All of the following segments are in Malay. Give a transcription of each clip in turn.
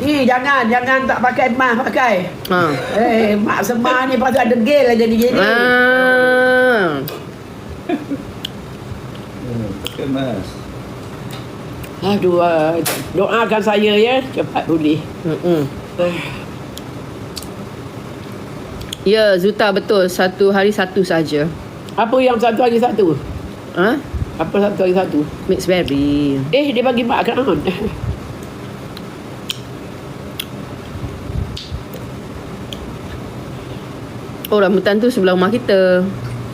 Ni jangan, jangan tak pakai emas pakai. Ha. Eh, mak semah ni pasal degil lah jadi gini. Ah. Hmm, Pakai mas. Aduh, ah, doakan saya ya cepat pulih. Mm-mm. Ya, Zuta betul. Satu hari satu saja. Apa yang satu hari satu? Ha? Apa satu hari satu? Mix berry. Eh, dia bagi mak kan? Oh, rambutan tu sebelah rumah kita.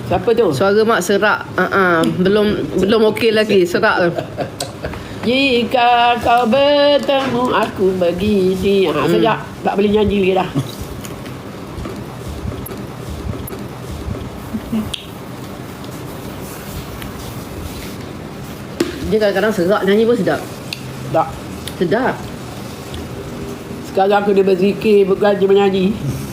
Siapa tu? Suara mak serak. Uh-uh. Belum belum okey lagi. Serak tu. Jika kau bertemu aku begini. Ha, Hmm. sejak tak boleh nyanyi lagi dah. Dia kadang-kadang serak nyanyi pun sedap. Tak. Sedap. Sekarang aku dah berzikir bukan je menyanyi.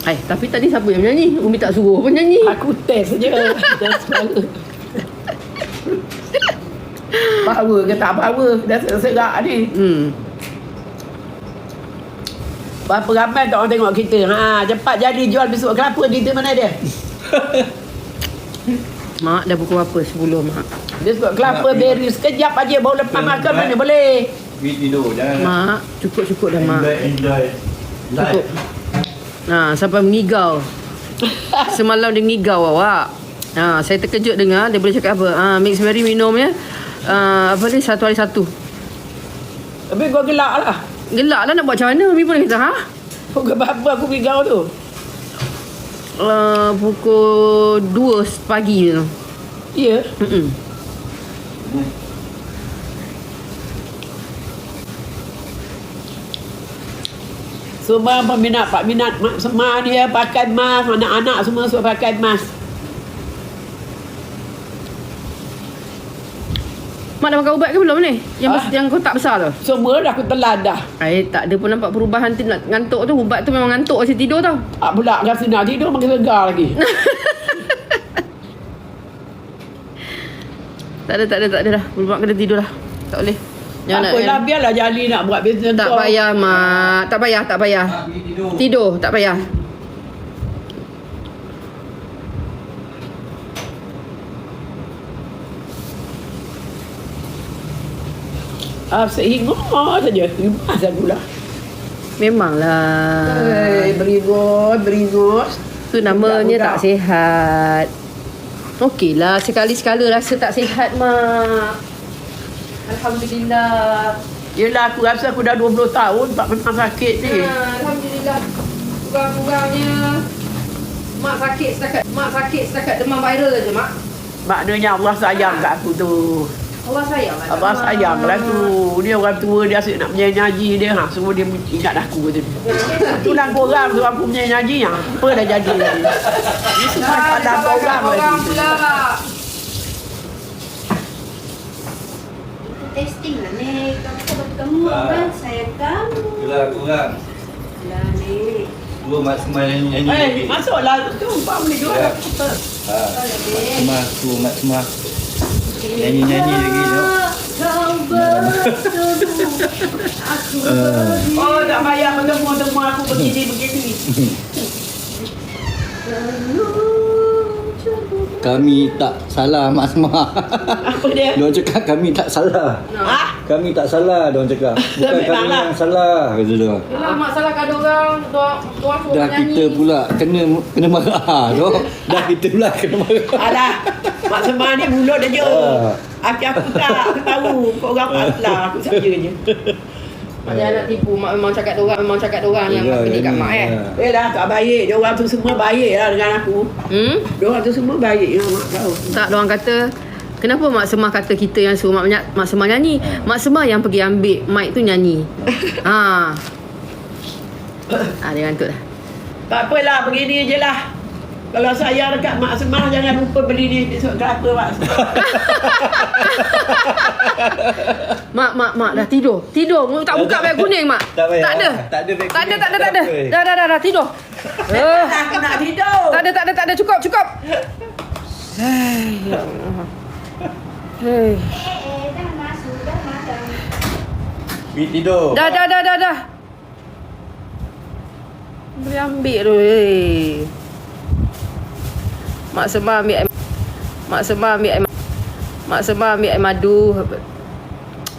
Hai, tapi tadi siapa yang menyanyi? Umi tak suruh pun nyanyi. Aku test je. Test suara. power ke tak power. Dah serak ni. Hmm. Berapa ramai tak orang tengok kita. Ha, cepat jadi jual besok kelapa kita mana dia? Mak dah pukul berapa? 10 mak. Besok kelapa Nak berry sekejap aja baru lepas Betul, makan mana boleh. Tidur. Jangan. Mak, cukup-cukup dah mak. Enjoy, enjoy. Cukup. Ha, sampai mengigau. Semalam dia ngigau awak. Ha, saya terkejut dengar dia boleh cakap apa. Ha, mix berry minum ya. Ha, apa ni satu hari satu. Tapi kau gelak lah. Gelak lah nak buat macam mana Umi pun kata ha? Pukul berapa aku pergi kau tu? Uh, pukul 2 pagi tu. Ya. Mm-mm. Semua peminat, pak minat mak semua dia pakai mask, anak-anak semua suruh pakai mask. Mak dah makan ubat ke belum ni? Yang, Ah. yang kotak besar tu? Semua dah aku telan dah. Ay, tak ada pun nampak perubahan tu nak ngantuk tu. Ubat tu memang ngantuk kasi tidur tau. Tak pula rasa nak tidur makin segar lagi. Tak ada, tak ada, tak ada dah. Mak kena tidur dah. Tak boleh. Tak apalah, biarlah Jali nak buat bisnes Tak kau. payah, Mak. Tak payah, tak payah. Ah, tidur. Tidur, tak payah. Ah, sehingga saja. Rimas aku lah. Memanglah. Hei, beringot, beringot. Tu namanya Budak-budak. tak sihat. Okeylah, sekali-sekala rasa tak sihat, Mak. Alhamdulillah. Yelah, aku rasa aku dah 20 tahun tak pernah sakit ni. Ha, Alhamdulillah. Kurang-kurangnya Mak sakit setakat Mak sakit setakat demam viral aja, Mak. Maknanya Allah sayang kat aku tu. Allah sayang lah. Allah sayang lah tu. Dia orang tua dia asyik nak menyanyi dia. Ha, semua dia ingat aku tu. Itulah korang tu aku menyanyi. Ha, apa dah jadi lagi. Ini semua salah korang lagi. pula. Testing lah ni kamu dapat kamu Ah. kan saya kamu Itulah kurang. lah ni Dua mak semua nyanyi-nyanyi Eh, lagi. masuklah tu. Pak boleh dua. Ya. Ha. Mak semua, tu mak semua. Nyanyi-nyanyi lagi. tau. kau bertemu aku Ah. Oh, tak payah bertemu-temu aku begini-begini. Kami tak salah mak semua. Apa dia? Diorang cakap kami tak salah. Ha? Kami tak salah diorang cakap. Bukan kami yang salah kata diorang. Yalah, mak salah kada orang. Dah kita pula kena kena marah. Ha, Diorang- Dah kita pula kena marah. Alah, Mak Semar ni mulut aja. Ah. Aki aku tak, aku tahu. Kau orang patlah, aku saja je. Mak jangan nak tipu. Mak memang cakap orang, memang cakap orang yang Ya, pilih kat mak eh. ya. Eh dah, tak baik. Dia orang tu semua baik lah dengan aku. Hmm? Dia orang tu semua baik dengan mak kau. Tak, orang kata Kenapa Mak Semah kata kita yang suruh Mak, menyak, Mak Semah nyanyi? Mak Semah yang pergi ambil mic tu nyanyi. ha. Ha, dia ngantuk dah. Tak apalah, begini je lah. Kalau saya dekat Mak Semar, jangan lupa beli ni besok kelapa Mak Semar. Mak, mak, mak dah tidur. Tidur. Tak buka beg kuning, Mak. Tak payah. Tak ada. Tak ada beg Tak ada, tak ada, tak ada. Dah, dah, dah, dah, tidur. Eh, aku nak tidur. tak ada, tak ada, tak ada. Cukup, cukup. Hei. Hei. dah masuk dah madam Pergi tidur. Dah, dah, dah, dah, dah. Boleh ambil tu eh. Mak Semah ambil air Mak Semah ambil air Mak Semah ambil air madu.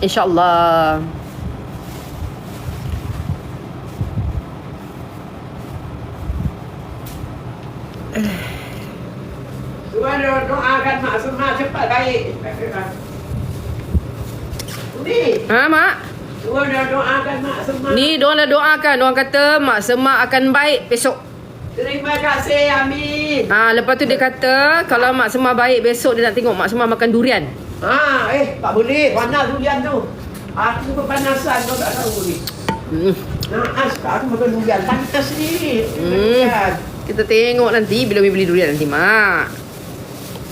InsyaAllah. Tuan doakan mak semua cepat baik. Ni, Ha mak? Tuan doakan mak semua. Ni diorang dah doakan. Diorang kata Mak Semak akan baik besok Terima kasih, Amin. Ha, lepas tu dia kata kalau Mak Semah baik besok dia nak tengok Mak Semah makan durian. Ha, eh, tak boleh. Panas durian tu. Aku kepanasan kau tak tahu ni. Hmm. Naas tak aku makan durian. Panas ni. Hmm. Kita tengok nanti bila Umi beli durian nanti Mak.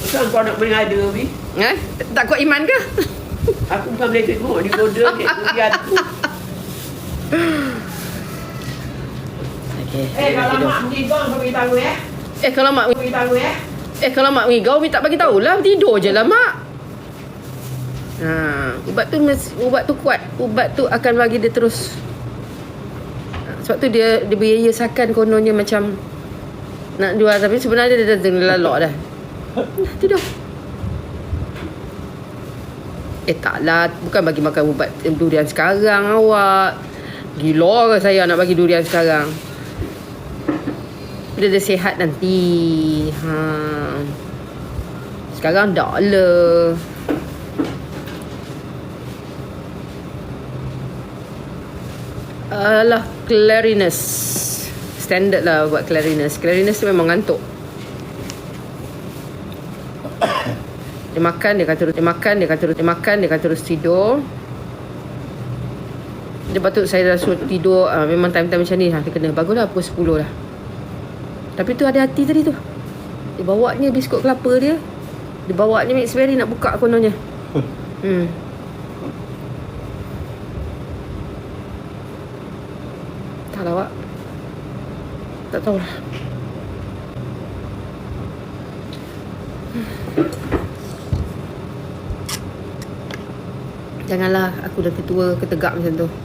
Kenapa kau nak mengada, Bi? Eh? Tak kuat iman ke? Aku bukan boleh tengok di goda ni durian tu. Okay. Eh, kalau mak kau beritahu eh. Eh kalau Mak Kau beritahu eh. eh kalau Mak ngigau Umi tak bagi tahulah tidur je lah Mak. Ha, ubat tu mes- ubat tu kuat. Ubat tu akan bagi dia terus Ha, sebab tu dia dia beryayasakan kononnya macam nak jual tapi sebenarnya dia dah tengah lalok dah. Tidur. Eh taklah Bukan bagi makan ubat durian sekarang awak Gila ke saya nak bagi durian sekarang Bila dia sihat nanti ha. Sekarang lah Alah Clarinus Standard lah buat Clarinus Clarinus tu memang ngantuk Dia makan dia akan terus dia makan dia akan terus dia makan dia akan terus tidur. Dia patut saya dah suruh tidur uh, memang time-time macam ni lah dia kena baguslah pukul 10 lah. Tapi tu ada hati tadi tu. Dia bawa ni biskut kelapa dia. Dia bawa ni Mix Berry nak buka kononnya. Hmm. Tak lah, Wak. Tak tahulah. Janganlah aku dah tua ketegak macam tu.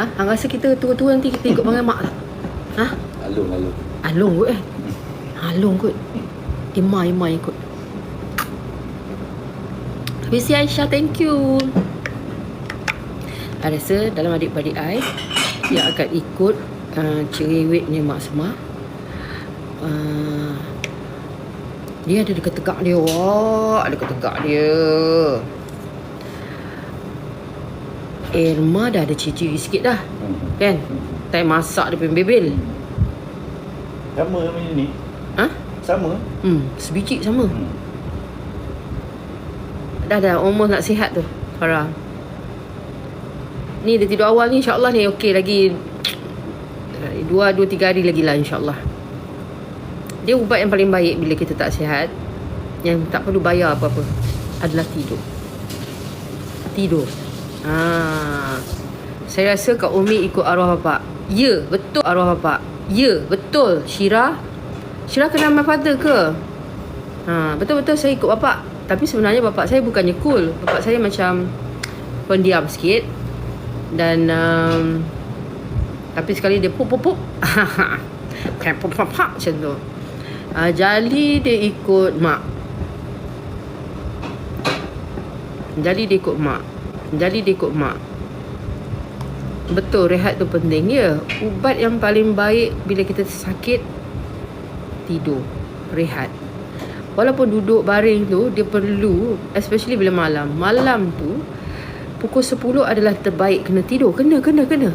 Ha? Hang rasa kita tua-tua nanti kita ikut panggil mak tak? Ha? Alung, alung. Alung kot eh. Alung kot. Ima, Ima ikut. Miss Aisyah, thank you. I rasa dalam adik-beradik I, dia akan ikut uh, cerewetnya Mak Semah. Uh, dia ada dekat tegak dia. Wah, ada dekat tegak dia. Irma dah ada ciri-ciri sikit dah. Hmm. Kan? Time masak dia punya bebel. Sama macam ni. Ha? Sama. Hmm, sebiji sama. Hmm. Dah dah almost nak sihat tu. Farah. Ni dia tidur awal ni insyaAllah ni okey lagi dua dua tiga hari lagi lah insyaAllah. Dia ubat yang paling baik bila kita tak sihat yang tak perlu bayar apa-apa adalah tidur. Tidur. Ha. Saya rasa Kak Umi ikut arwah bapak. Ya, betul arwah bapak. Ya, betul. Syira. Syira kenal my father ke? Ha, betul-betul saya ikut bapak. Tapi sebenarnya bapak saya bukannya cool. Bapak saya macam pendiam sikit. Dan um, tapi sekali dia pop. Kayak pop macam tu. Uh, Jali dia ikut mak. Jali dia ikut mak. Jali dia ikut mak. Betul rehat tu penting ya. Ubat yang paling baik bila kita sakit tidur, rehat. Walaupun duduk baring tu dia perlu especially bila malam. Malam tu pukul 10 adalah terbaik kena tidur. Kena kena kena.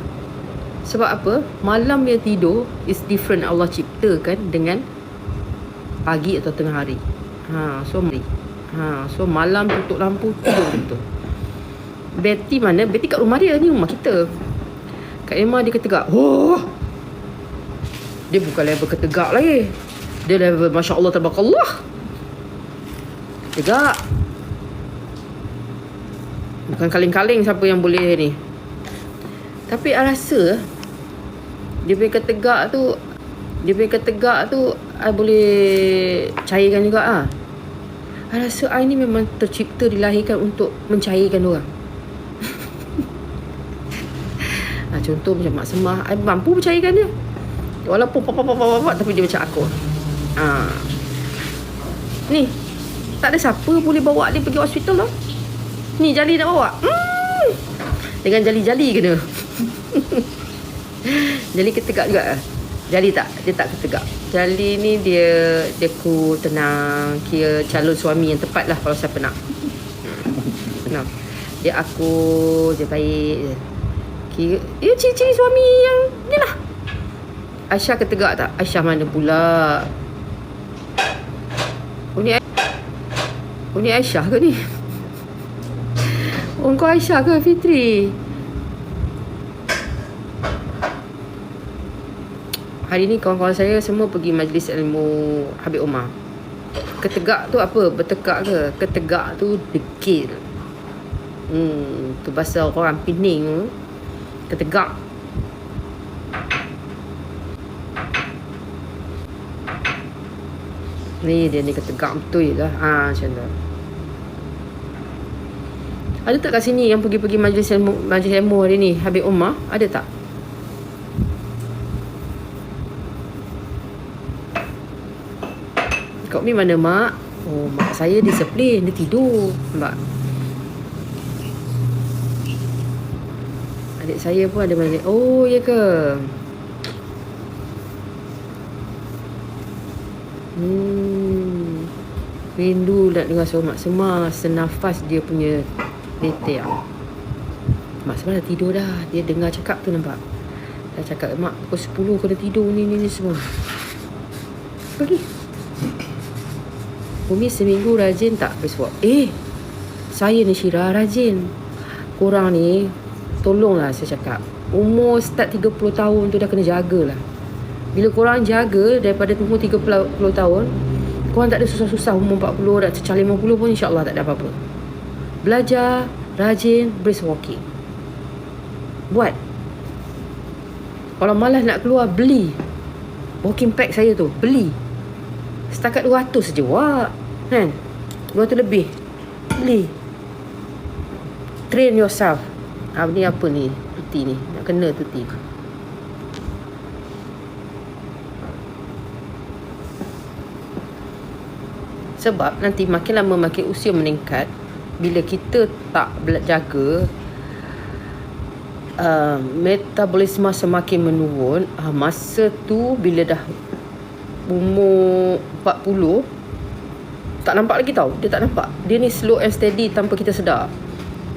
Sebab apa? Malam yang tidur is different Allah ciptakan dengan pagi atau tengah hari. Ha, so ha, so malam tutup lampu tidur betul. Betty mana? Betty kat rumah dia ni rumah kita. Kak Emma dia ketegak. Oh. Dia bukan level ketegak lagi. Dia level Masya Allah Tabarakallah. Tegak. Bukan kaling-kaling siapa yang boleh ni. Tapi I rasa dia punya ketegak tu dia punya ketegak tu I boleh cairkan juga ah. I rasa I ni memang tercipta dilahirkan untuk mencairkan orang. ha, contoh macam Mak Semah I mampu mencairkan dia Walaupun pop pop pop, pop tapi dia macam aku. Ha. Ni. Tak ada siapa boleh bawa dia pergi hospital tau. Ni jali nak bawa. Hmm. Dengan jali-jali kena. jali ketegak juga. eh? Jali tak? Dia tak ketegak. Jali ni dia dia ku tenang. Kira calon suami yang tepat lah kalau siapa nak. Hmm. Tenang. Dia aku dia baik je. Kira dia ciri-ciri suami yang ni lah. Aisyah ketegak tak? Aisyah mana pula? Oh ni Ai- Oh ni Aisyah ke ni? Oh kau Aisyah ke Fitri? Hari ni kawan-kawan saya semua pergi majlis ilmu Habib Umar. Ketegak tu apa? Bertekak ke? Ketegak tu dekil. Hmm, tu bahasa orang Pening tu. Ketegak. Ni dia ni ketegak betul lah. Ha, macam tu. Ada tak kat sini yang pergi-pergi majlis ilmu, majlis ilmu hari ni? Habib Umar? Ada tak? Kau ni mana mak? Oh, mak saya disiplin. Dia tidur. Nampak? Adik saya pun ada majlis. Oh, ya ke? Hmm. Rindu nak dengar suara Mak Semar senafas dia punya letek. Mak Semar dah tidur dah. Dia dengar cakap tu nampak. Dah cakap mak pukul 10 kena tidur ni ni, ni semua. Pergi. Umi seminggu rajin tak berswap? Eh, saya ni Syira rajin. Korang ni, tolonglah saya cakap. Umur start 30 tahun tu dah kena jagalah. Bila korang jaga daripada umur 30 tahun, korang tak ada susah-susah umur 40 dan cecah 50 pun insyaAllah tak ada apa-apa. Belajar, rajin, brisk walking. Buat. Kalau malas nak keluar, beli. Walking pack saya tu, beli. Setakat 200 saja, wak. Kan? 200 lebih. Beli. Train yourself. Ah, ni apa ni? Tuti ni. Nak kena tuti. Sebab nanti makin lama makin usia meningkat bila kita tak jaga uh, metabolisme semakin menurun uh, masa tu bila dah umur 40 tak nampak lagi tau dia tak nampak dia ni slow and steady tanpa kita sedar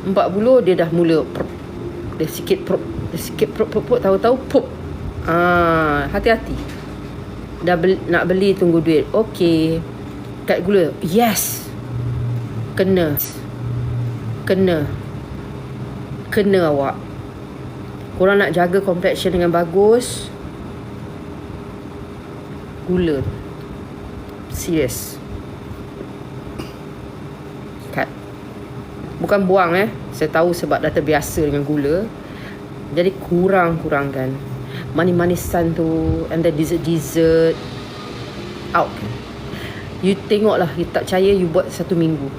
40 dia dah mula prop. dia sikit prop dia sikit prop prop, prop tahu-tahu pop. Ah hati-hati. Dah beli, nak beli tunggu duit. Okey. Kat gula. Yes. Kena. Kena. Kena awak. Korang nak jaga complexion dengan bagus. Gula. Serius bukan buang eh. Saya tahu sebab dah terbiasa dengan gula. Jadi kurang-kurangkan manis-manisan tu and then dessert-dessert out. You tengoklah you tak percaya you buat satu minggu.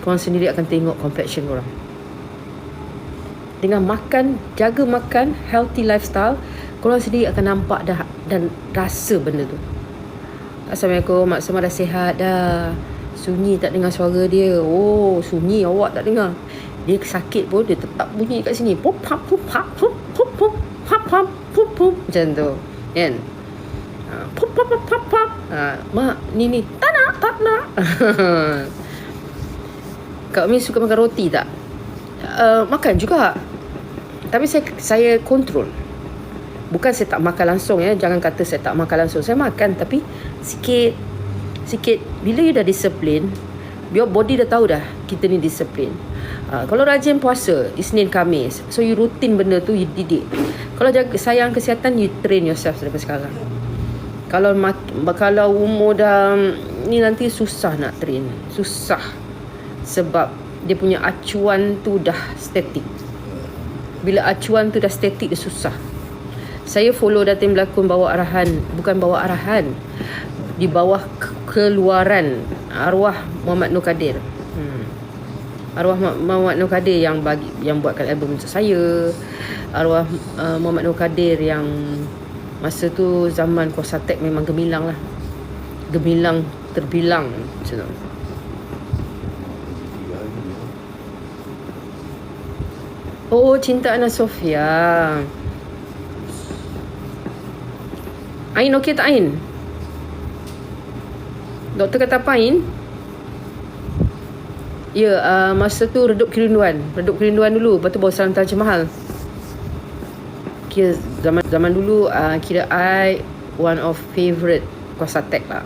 Korang sendiri akan tengok complexion korang. Dengan makan jaga makan healthy lifestyle korang sendiri akan nampak dah dan rasa benda tu. Assalamualaikum Mak Semar dah sihat dah Sunyi tak dengar suara dia Oh sunyi awak tak dengar Dia sakit pun dia tetap bunyi kat sini Pop pop pop pop pop pop pop pop pop pop pop Macam tu Kan Ha, pop pop pop pop ha, Mak ni ni Tak nak tak nak Kak Umi suka makan roti tak? Uh, makan juga Tapi saya saya kontrol Bukan saya tak makan langsung ya Jangan kata saya tak makan langsung Saya makan tapi Sikit Sikit Bila you dah disiplin Your body dah tahu dah Kita ni disiplin. Uh, Kalau rajin puasa Isnin Kamis So you rutin benda tu You didik. Kalau jaga sayang kesihatan You train yourself Daripada sekarang. Kalau Kalau umur dah Ni nanti susah nak train. Susah. Sebab Dia punya acuan tu dah statik Bila acuan tu dah statik Dia susah. Saya follow Datin Berlakon bawa arahan Bukan bawa arahan. Di bawah keluaran Arwah Muhammad Nur Kadir hmm. Arwah Mu- Muhammad Nur Kadir yang bagi yang buatkan album untuk saya Arwah uh, Muhammad Nur Kadir yang Masa tu zaman kuasa tek memang gemilang lah. Gemilang terbilang macam tu. Oh, cinta Ana Sofia. Ain okey tak Ain? Doktor kata apa Ain? Ya, uh, masa tu redup kerinduan. Redup kerinduan dulu. Lepas tu bawa salam Taj Mahal. Kira zaman zaman dulu uh, kira I one of favourite kuasa lah.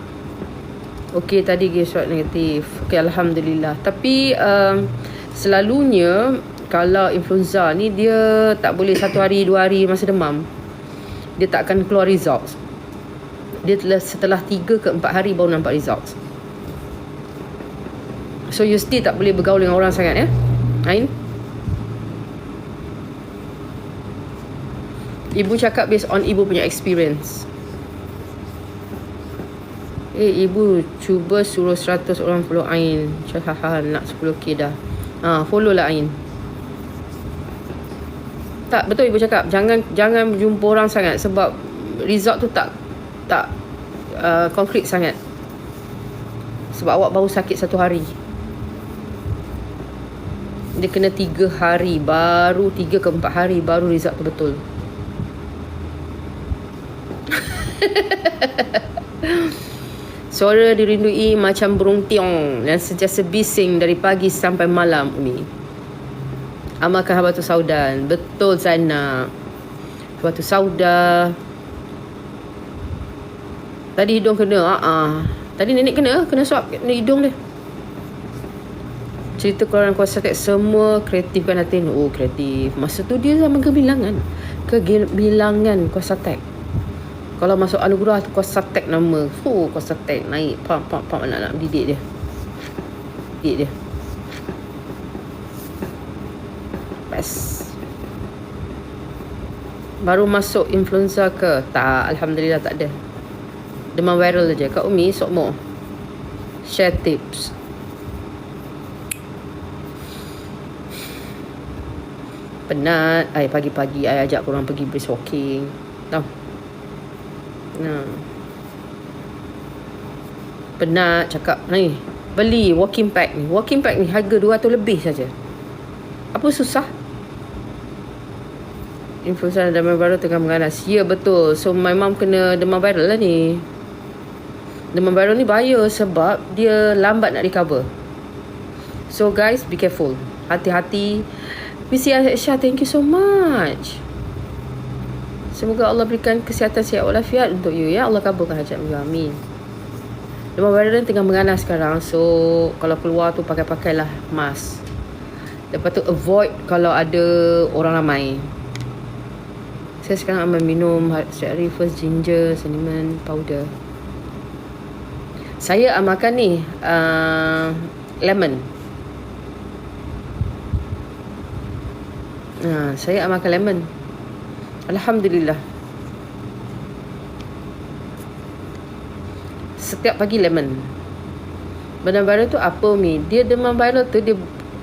Okey tadi dia surat negatif. Okey alhamdulillah. Tapi um, selalunya kalau influenza ni dia tak boleh satu hari dua hari masa demam. Dia tak akan keluar results. Dia telah setelah tiga ke empat hari baru nampak results. So you still tak boleh bergaul dengan orang sangat ya. Ain? Ibu cakap based on ibu punya experience. Eh ibu cuba suruh 100 orang follow Ain. Hahaha nak 10k dah. Ha, follow lah Ain. Tak betul ibu cakap jangan jangan jumpa orang sangat sebab result tu tak tak uh, konkret sangat. Sebab awak baru sakit satu hari. Dia kena tiga hari baru tiga ke empat hari baru result tu betul. Suara dirindui macam burung tiong dan sentiasa bising dari pagi sampai malam Umi. Amalkan habatus saudan. Betul Zainab. Habatus sauda. Tadi hidung kena. Ah, uh Tadi nenek kena. Kena suap kena hidung dia. Cerita keluaran kuasa tek semua kreatif kan hati. Oh kreatif. Masa tu dia zaman kebilangan. Kebilangan kuasa tek. Kalau masuk anugerah tu kuasa tek nama. Oh kuasa tek naik. Pam pam pam nak nak didik dia. Didik dia. Best. Baru masuk influenza ke? Tak, Alhamdulillah tak ada. Demam viral je. Kak Umi, sok more. Share tips. Penat. Ay, pagi-pagi I ajak korang pergi brisk walking. Tahu? Nah. Penat cakap ni. Beli walking pack ni. Walking pack ni harga 200 lebih saja. Apa susah? Influenza demam viral tengah menganas. Ya betul. So my mom kena demam viral lah ni. Demam viral ni bahaya sebab dia lambat nak recover. So guys, be careful. Hati-hati. PCI Aisyah, thank you so much. Semoga Allah berikan kesihatan sihat walafiat untuk you ya. Allah kabulkan hajat you. Amin. Demam viral ni tengah menganas sekarang. So kalau keluar tu pakai-pakailah mask. Lepas tu avoid kalau ada orang ramai. Saya sekarang akan minum setiap hari first ginger, cinnamon powder. Saya amalkan ni uh, lemon. Ha, saya amalkan lemon. Alhamdulillah. Setiap pagi lemon. Demam viral tu apa mi? Dia demam viral tu dia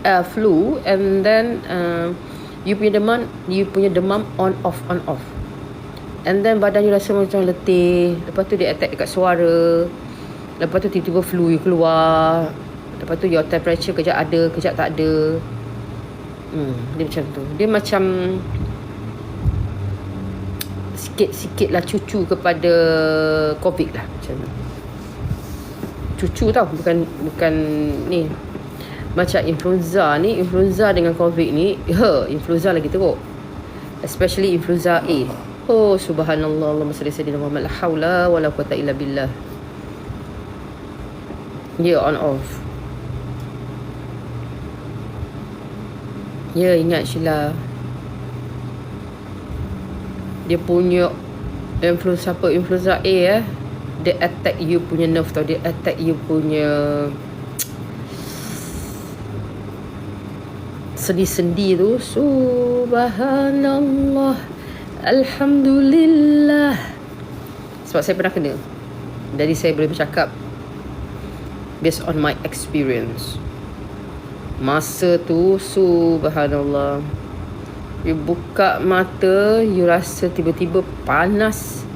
uh, flu and then uh, you punya demam you punya demam on off on off. And then badan you rasa macam letih. Lepas tu dia attack dekat suara. Lepas tu tiba-tiba flu you keluar. Lepas tu your temperature kejap ada, kejap tak ada. Hmm, dia macam tu. Dia macam sikit-sikit lah cucu kepada COVID lah macam tu. Cucu tau bukan bukan ni macam influenza ni influenza dengan covid ni ha influenza lagi teruk especially influenza A oh subhanallah Allahumma salli sayyidina Muhammad la haula wala quwata illa billah yeah on off. Ya yeah, ingat Sheila. Dia punya Influenza apa? Influenza A eh? Dia attack you punya nerve tau. Dia attack you punya Sendi-sendi tu. Subhanallah. Alhamdulillah. Sebab saya pernah kena. Jadi saya boleh bercakap Based on my experience Masa tu Subhanallah You buka mata You rasa tiba-tiba panas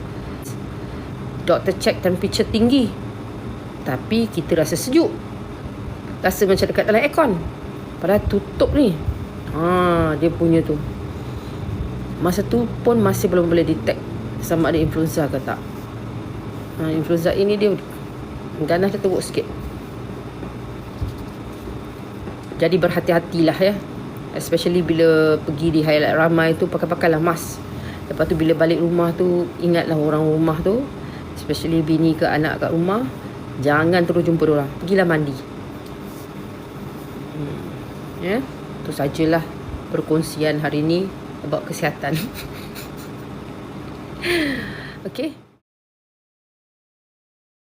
Doktor check temperature tinggi. Tapi kita rasa sejuk. Rasa macam dekat dalam aircon. Padahal tutup ni. Ha, dia punya tu. Masa tu pun masih belum boleh detect sama ada influenza ke tak. Ha, influenza ini dia ganas dia teruk sikit. Jadi berhati-hatilah ya. Especially bila pergi di highlight ramai tu pakai-pakailah mask. Lepas tu bila balik rumah tu ingatlah orang rumah tu especially bini ke anak kat rumah jangan terus jumpa orang. Pergilah mandi. Hmm. Ya. Tu sajalah perkongsian hari ni about kesihatan. okay.